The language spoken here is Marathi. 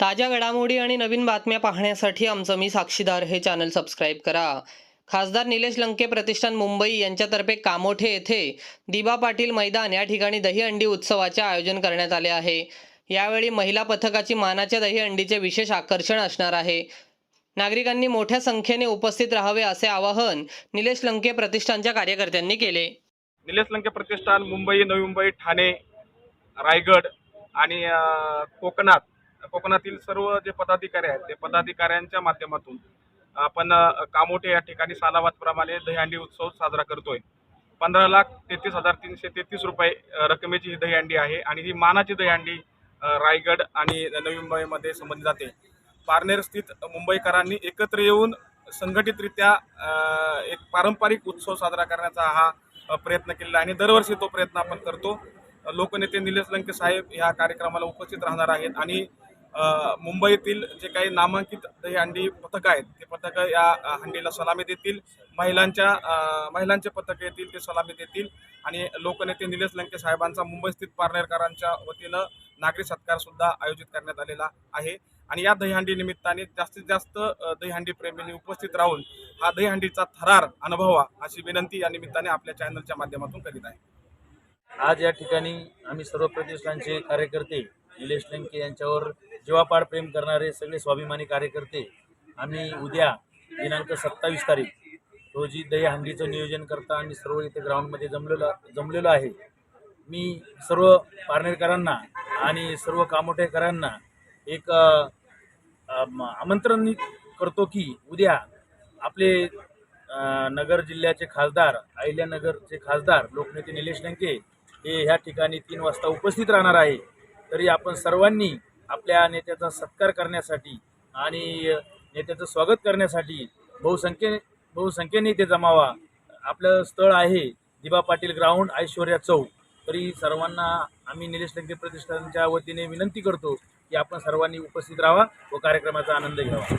ताज्या घडामोडी आणि नवीन बातम्या पाहण्यासाठी आमचं मी साक्षीदार हे चॅनल सबस्क्राईब करा. खासदार निलेश लंके प्रतिष्ठान मुंबई यांच्यातर्फे कामोठे येथे दिबा पाटील मैदान या ठिकाणी दहीहंडी उत्सवाचे आयोजन करण्यात आले आहे. यावेळी महिला पथकाची मानाच्या दहीहंडीचे विशेष आकर्षण असणार आहे. नागरिकांनी मोठ्या संख्येने उपस्थित राहावे असे आवाहन निलेश लंके प्रतिष्ठानच्या कार्यकर्त्यांनी केले. निलेश लंके प्रतिष्ठान मुंबई नवी मुंबई ठाणे रायगड आणि कोकणात कोकणातील सर्व जे पदाधिकारी आहेत ते पदाधिकाऱ्यांच्या माध्यमातून आपण कामोटे कामोठे या ठिकाणी सालावादप्रमाणे दहीहंडी उत्सव साजरा करतोय. पंधरा लाख तेहतीस हजार तीनशे तेहतीस रुपये रकमेची ही दहीहंडी आहे आणि ही मानाची दहीहंडी रायगड आणि नवी मुंबईमध्ये संबंधित जाते. पारनेर स्थित मुंबईकरांनी एकत्र येऊन संघटितरित्या एक पारंपरिक उत्सव साजरा करण्याचा हा प्रयत्न केलेला आहे आणि दरवर्षी तो प्रयत्न आपण करतो. लोकनेते निलेश लंके साहेब ह्या कार्यक्रमाला उपस्थित राहणार आहेत आणि मुंबईतील जे काही नामांकित दहीहंडी पथकं आहेत ते पथकं या हंडीला सलामी देतील. महिलांच्या महिलांचे पथक येतील ते सलामी देतील. आणि लोकनेते निलेश लंके साहेबांचा मुंबई स्थित पारनेरकरांच्या वतीनं नागरी सत्कारसुद्धा आयोजित करण्यात आलेला आहे. आणि या दहीहंडी निमित्ताने जास्तीत जास्त दहीहंडी प्रेमींनी उपस्थित राहून हा दहीहंडीचा थरार अनुभवा अशी विनंती या निमित्ताने आपल्या चॅनलच्या माध्यमातून करीत आहे. आज या ठिकाणी आम्ही सर्व प्रतिष्ठानचे कार्यकर्ते निलेश लंके यांच्यावर जीवापाड प्रेम करणारे सगळे स्वाभिमानी कार्यकर्ते आम्ही उद्या दिनांक सत्तावीस तारीख रोजी दहीहंडीचं नियोजन करता आम्ही सर्व इथे ग्राउंडमध्ये जमलेलो जमलेलो आहे. मी सर्व पारनेरकरांना आणि सर्व कामोठेकरांना एक आमंत्रण करतो की उद्या आपले नगर जिल्ह्याचे खासदार अहिल्यानगरचे खासदार लोकनेते निलेश लंके हे ह्या ठिकाणी तीन वाजता उपस्थित राहणार आहे. तरी आपण सर्वांनी आपल्या नेत्याचा सत्कार करण्यासाठी आणि नेत्याचं स्वागत करण्यासाठी बहुसंख्ये बहुसंख्येने इथे जमावा. आपलं स्थळ आहे दिबा पाटील ग्राउंड ऐश्वर्या चौक. तरी सर्वांना आम्ही निलेश लंके प्रतिष्ठानच्या वतीने विनंती करतो की आपण सर्वांनी उपस्थित राहा व कार्यक्रमाचा आनंद घ्यावा.